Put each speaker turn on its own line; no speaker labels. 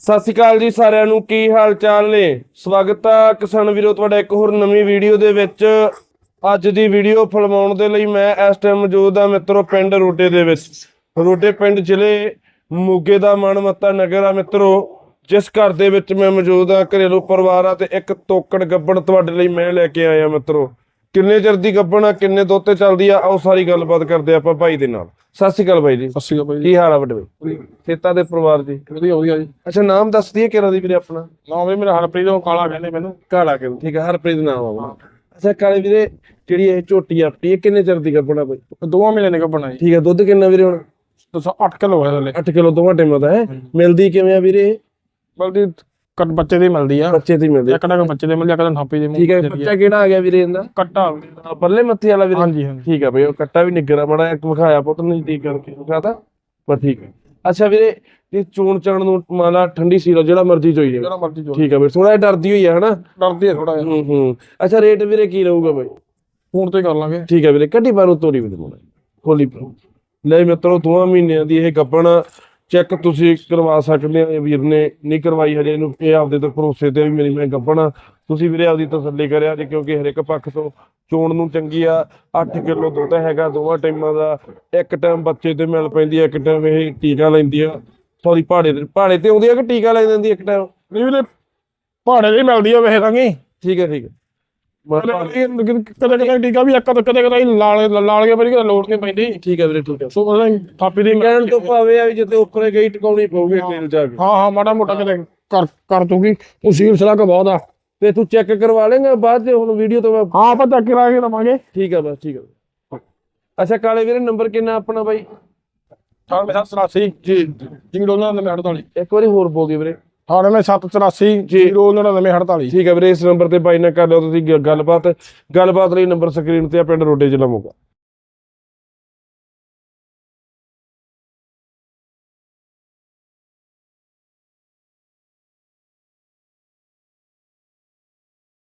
ਸਤਿ ਸ਼੍ਰੀ ਅਕਾਲ ਜੀ ਸਾਰਿਆਂ ਨੂੰ, ਕੀ ਹਾਲ ਚਾਲ ਨੇ? ਸਵਾਗਤ ਆ ਕਿਸਾਨ ਵੀਰੋ, ਤੁਹਾਡਾ ਇੱਕ ਹੋਰ ਨਵੀਂ ਵੀਡੀਓ ਦੇ ਵਿੱਚ। ਅੱਜ ਦੀ ਵੀਡੀਓ ਫਿਲਮਾਉਣ ਦੇ ਲਈ ਮੈਂ ਇਸ ਟਾਈਮ ਮੌਜੂਦ ਆ ਮਿੱਤਰੋ, ਪਿੰਡ ਰੋਟੇ ਦੇ ਵਿੱਚ। ਰੋਟੇ ਪਿੰਡ ਜ਼ਿਲ੍ਹੇ ਮੋਗੇ ਦਾ ਮਨਮੱਤਾ ਨਗਰ ਆ ਮਿੱਤਰੋ, ਜਿਸ ਘਰ ਦੇ ਵਿੱਚ ਮੈਂ ਮੌਜੂਦ ਆ, ਘਰੇਲੂ ਪਰਿਵਾਰ ਆ ਤੇ ਇੱਕ ਤੋਕੜ ਗੱਬੜ ਤੁਹਾਡੇ ਲਈ ਮੈਂ ਲੈ ਕੇ ਆਇਆ ਮਿੱਤਰੋ। ਕਿੰਨੇ ਚਿਰ ਦੀ ਗੱਬਣ ਆ ਕਿੰਨੇ ਦੁੱਧ ਤੇ ਚੱਲਦੀ ਆ ਆਓ ਸਾਰੀ ਗੱਲਬਾਤ ਕਰਦੇ ਆਪਾਂ ਭਾਈ ਦੇ ਨਾਲ। ਸਤਿ ਸ਼੍ਰੀ ਅਕਾਲ ਬਾਈ ਜੀ।
ਸਤਿ ਸ਼੍ਰੀ ਅਕਾਲ ਭਾਈ
ਕੀ ਹਾਲ ਆ ਵੱਡੇ ਬਾਈ ਖੇਤਾਂ ਦੇ ਪਰਿਵਾਰ ਜੀ।
ਵਧੀਆ ਵਧੀਆ ਜੀ।
ਅੱਛਾ ਨਾਮ ਦੱਸ ਦਈਏ ਕਿਹੜਾ ਦੀ ਵੀਰੇ ਆਪਣਾ?
ਨਾਮ ਵੀ ਮੇਰਾ ਹਰਪ੍ਰੀਤ ਉਹ ਕਾਲਾ ਕਹਿੰਦੇ ਮੈਨੂੰ।
ਕਾਲਾ ਕੇ ਠੀਕ ਹੈ ਹਰਪ੍ਰੀਤ ਨਾਮ ਆ ਆਪਣਾ। ਅੱਛਾ ਕਾਲੇ ਵੀਰੇ ਜਿਹੜੀ ਇਹ ਝੋਟੀ ਆਪਣੀ ਇਹ ਕਿੰਨੇ ਚਿਰ ਦੀ ਗੱਭਣਾ ਬਾਈ
ਦੋਵਾਂ ਮਹੀਨੇ ਨੇ ਜੀ।
ਠੀਕ ਹੈ ਦੁੱਧ ਕਿੰਨਾ ਵੀਰੇ ਹੁਣ?
ਦੱਸੋ 8 ਕਿਲੋ ਹੈ ਥੱਲੇ
8 ਕਿਲੋ ਦੋਵਾਂ ਟਾਈਮਾਂ ਦਾ ਹੈ। ਮਿਲਦੀ ਕਿਵੇਂ ਆ ਵੀਰੇ ਇਹ?
ਕੱਟ ਬੱਚੇ ਦੀ ਮਿਲਦੀ ਆ।
ਬੱਚੇ ਦੀ ਮਿਲਦੀ
ਇੱਕ ਨਾ ਬੱਚੇ ਦੇ ਮਿਲਦੀ ਆ ਕਦੇ ਥਾਪੀ ਦੇ
ਠੀਕ ਹੈ ਬੱਚਾ ਕਿਹੜਾ ਆ ਗਿਆ ਵੀਰੇ ਇਹਦਾ?
ਕੱਟਾ।
ਪਰਲੇ ਮੱਥੇ ਵਾਲਾ ਵੀਰੇ?
ਹਾਂਜੀ ਹਾਂਜੀ।
ਠੀਕ ਹੈ ਬਈ ਉਹ ਕੱਟਾ ਵੀ ਨਿੱਗਰਾ ਬੜਾ ਇੱਕ ਵਿਖਾਇਆ ਪੁੱਤ ਨਜ਼ਦੀਕ ਕਰਕੇ ਵਿਖਾਤਾ। ਪਰ ਠੀਕ ਹੈ ਅੱਛਾ ਵੀਰੇ ਇਹ ਚੋਣ ਚਾਣ ਨੂੰ ਮਾਲਾ ਠੰਡੀ ਸੀ ਜਿਹੜਾ ਮਰਜ਼ੀ ਚੋਈ ਜਾਵੇ।
ਜਿਹੜਾ ਮਰਜ਼ੀ ਜੋ
ਠੀਕ ਹੈ ਵੀਰੇ ਥੋੜਾ ਡਰਦੀ ਹੋਈ ਹੈ ਹਨਾ?
ਡਰਦੀ ਹੈ ਥੋੜਾ ਜਿਹਾ।
ਹੂੰ ਹੂੰ। ਅੱਛਾ ਰੇਟ ਵੀਰੇ ਕੀ ਰਹੂਗਾ ਬਾਈ?
ਫੋਨ ਤੇ ਕਰ ਲਾਂਗੇ।
ਠੀਕ ਹੈ ਵੀਰੇ ਕੱਢੀ ਬਾਰੂ ਤੋਰੀ ਵੀ ਦੇਣਾ ਹੋਲੀ ਲੈ ਮਿੱਤਰੋ ਦੋਵਾਂ ਮਹੀਨਿਆਂ ਦੀ ਇਹ ਗੱਬਣ ਚੈੱਕ ਤੁਸੀਂ ਕਰਵਾ ਸਕਦੇ ਆ ਵੀਰ ਨੇ ਨਹੀਂ ਕਰਵਾਈ ਹਜੇ ਇਹਨੂੰ ਇਹ ਆਪਦੇ ਤੇ ਭਰੋਸੇ ਤੇ ਵੀ ਮੇਰੀ ਮੈਂ ਗੱਬਣ ਆ। ਤੁਸੀਂ ਵੀਰੇ ਆਪਦੀ ਤਸੱਲੀ ਕਰਿਆ ਜੇ ਕਿਉਂਕਿ ਹਰ ਇੱਕ ਪੱਖ ਤੋਂ ਚੋਣ ਨੂੰ ਚੰਗੀ ਆ। 8 ਕਿਲੋ ਦੁੱਧ ਹੈਗਾ ਦੋਵਾਂ ਟਾਈਮਾਂ ਦਾ ਇੱਕ ਟਾਈਮ ਬੱਚੇ ਤੇ ਮਿਲ ਪੈਂਦੀ ਆ ਇੱਕ ਟਾਈਮ ਇਹ ਟੀਕਾ ਲੈਂਦੀ ਆ। ਸੌਰੀ ਪਹਾੜੇ ਤੇ ਪਹਾੜੇ ਤੇ ਆਉਂਦੀ ਆ ਕਿ ਟੀਕਾ ਲੈ ਜਾਂਦੀ ਇੱਕ ਟਾਈਮ
ਨਹੀਂ ਵੀਰੇ ਪਹਾੜੇ ਦੀ ਮਿਲਦੀ ਆ ਵੇਖ ਲਾਂਗੇ
ਠੀਕ ਹੈ ਠੀਕ ਹੈ
ਕਦੇ ਕਦੇ ਕਦੇ ਟੀਕਾ ਵੀ ਇੱਕ ਕਦੇ ਕਦੇ ਲਾਲ ਲਾਲ ਕੇ ਬੜੀ ਲੋੜ ਨਹੀਂ ਪੈਂਦੀ।
ਠੀਕ ਹੈ ਵੀਰੇ ਠੀਕ ਹੈ
ਸੋ ਉਹਦਾ ਥਾਪੀ ਦੀ
ਕਹਿਣ ਤੋਂ ਭਾਵੇਂ ਆ ਵੀ ਜਿੱਤੇ ਉੱਪਰੇ ਗਈ ਟਿਕਾਉਣੀ ਪਊਗੀ ਤੇਲ ਜਾ ਕੇ।
ਹਾਂ ਹਾਂ ਮਾੜਾ ਮੋਟਾ ਕਦੇ ਕਰ ਕਰ ਦੂੰਗੀ। ਉਹ ਸੀਲ ਸਲਾ ਕੇ ਬਹੁਤ ਆ।
ਤੇ ਤੂੰ ਚੈੱਕ ਕਰਵਾ ਲੇਗਾ ਬਾਅਦ ਚ ਹੁਣ ਵੀਡੀਓ ਤੋਂ
ਹਾਂ ਆਪਾਂ ਚੈੱਕ ਕਰਾ ਕੇ ਲਵਾਂਗੇ।
ਠੀਕ ਆ ਬਸ ਠੀਕ ਆ। ਅੱਛਾ ਕਾਲੇ ਵੀਰੇ ਨੰਬਰ ਕਿੰਨਾ ਆਪਣਾ ਬਾਈ?
9784 ਜੀ। ਜੀ ਡੋਲਰ 48
ਇੱਕ ਵਾਰੀ ਹੋਰ ਬੋਲ ਦਿਓ ਵੀਰੇ।
9784 ਜੀ। ਡੋਲਰ 48
ਠੀਕ ਆ ਵੀਰੇ ਇਸ ਨੰਬਰ ਤੇ ਬਾਈ ਨਾਲ ਕਰ ਲਿਓ ਤੁਸੀਂ ਗ- ਗੱਲਬਾਤ। ਗੱਲਬਾਤ ਲਈ ਨੰਬਰ ਸਕਰੀਨ ਤੇ ਆ ਪਿੰਡ ਰੋਡੇ ਜ਼ਿਲ੍ਹਾ ਮੋਗਾ।